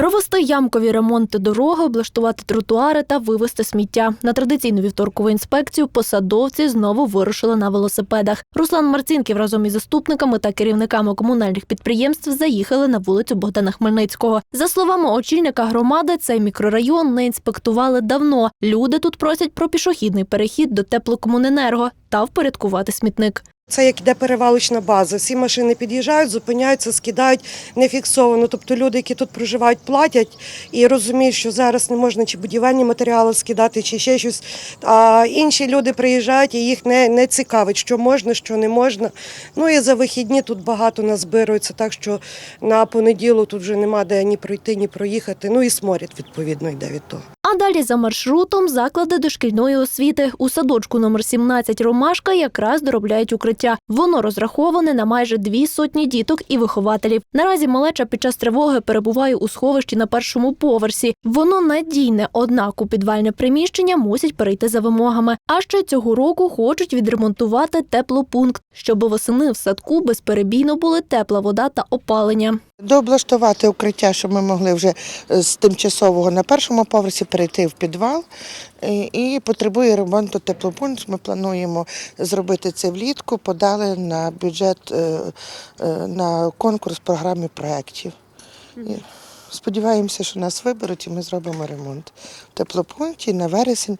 Провести ямкові ремонти дороги, облаштувати тротуари та вивезти сміття. На традиційну вівторкову інспекцію посадовці знову вирушили на велосипедах. Руслан Марцінків разом із заступниками та керівниками комунальних підприємств заїхали на вулицю Богдана Хмельницького. За словами очільника громади, цей мікрорайон не інспектували давно. Люди тут просять про пішохідний перехід до теплокомуненерго та впорядкувати смітник. Це як іде перевалочна база. Всі машини під'їжджають, зупиняються, скидають нефіксовано. Тобто люди, які тут проживають, платять і розуміють, що зараз не можна чи будівельні матеріали скидати, чи ще щось. А інші люди приїжджають і їх не, не цікавить, що можна, що не можна. Ну і за вихідні тут багато назбирується, так що на понеділу тут вже нема де ні пройти, ні проїхати. Ну і сморід відповідно йде від того. А далі за маршрутом заклади дошкільної освіти. У садочку номер 17 Ромашка якраз доробляють укриття. Воно розраховане на майже дві сотні діток і вихователів. Наразі малеча під час тривоги перебуває у сховищі на першому поверсі. Воно надійне, однак у підвальне приміщення мусять перейти за вимогами. А ще цього року хочуть відремонтувати теплопункт, щоб восени в садку безперебійно були тепла вода та опалення. Дооблаштувати укриття, щоб ми могли вже е, з тимчасового на першому поверсі перейти в підвал. І- І потребує ремонту теплопункт. Ми плануємо зробити це влітку, подали на бюджет е, е, на конкурс програмі проєктів. Сподіваємося, що нас виберуть і ми зробимо ремонт. В теплопункті на вересень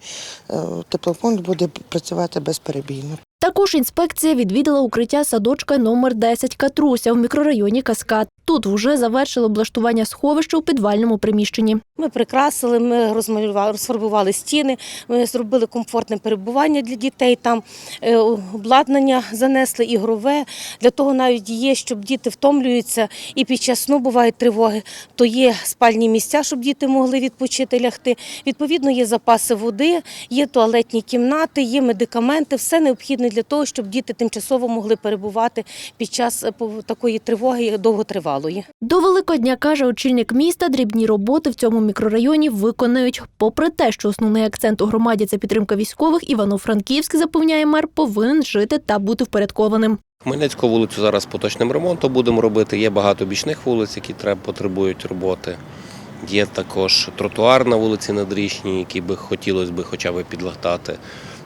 е, теплопункт буде працювати безперебійно. Також інспекція відвідала укриття садочка номер 10 Катруся в мікрорайоні Каскад. Тут вже завершили облаштування сховища у підвальному приміщенні. Ми прикрасили, ми розмалювали, розфарбували стіни, ми зробили комфортне перебування для дітей. Там е, обладнання занесли ігрове. Для того навіть є, щоб діти втомлюються і під час сну бувають тривоги. То є спальні місця, щоб діти могли відпочити, лягти. Відповідно, є запаси води, є туалетні кімнати, є медикаменти. Все необхідне для того, щоб діти тимчасово могли перебувати під час е, такої тривоги довготривалої. До Великодня, каже очільник міста, дрібні роботи в цьому мікрорайоні виконають. Попри те, що основний акцент у громаді це підтримка військових, Івано-Франківськ, запевняє мер, повинен жити та бути впорядкованим. Хмельницьку вулицю зараз поточним ремонтом будемо робити. Є багато бічних вулиць, які треба потребують роботи. Є також тротуар на вулиці Надрічній, який би хотілося б хоча б підлатати.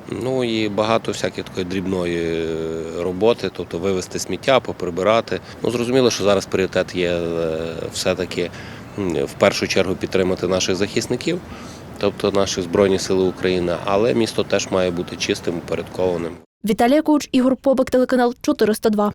Ну і багато всякої такої дрібної е, роботи, тобто вивезти сміття, поприбирати. Ну зрозуміло, що зараз пріоритет є е, все-таки в першу чергу підтримати наших захисників, тобто наші Збройні Сили України, але місто теж має бути чистим, упорядкованим. Віталія Куч, Ігор Побик, телеканал 402.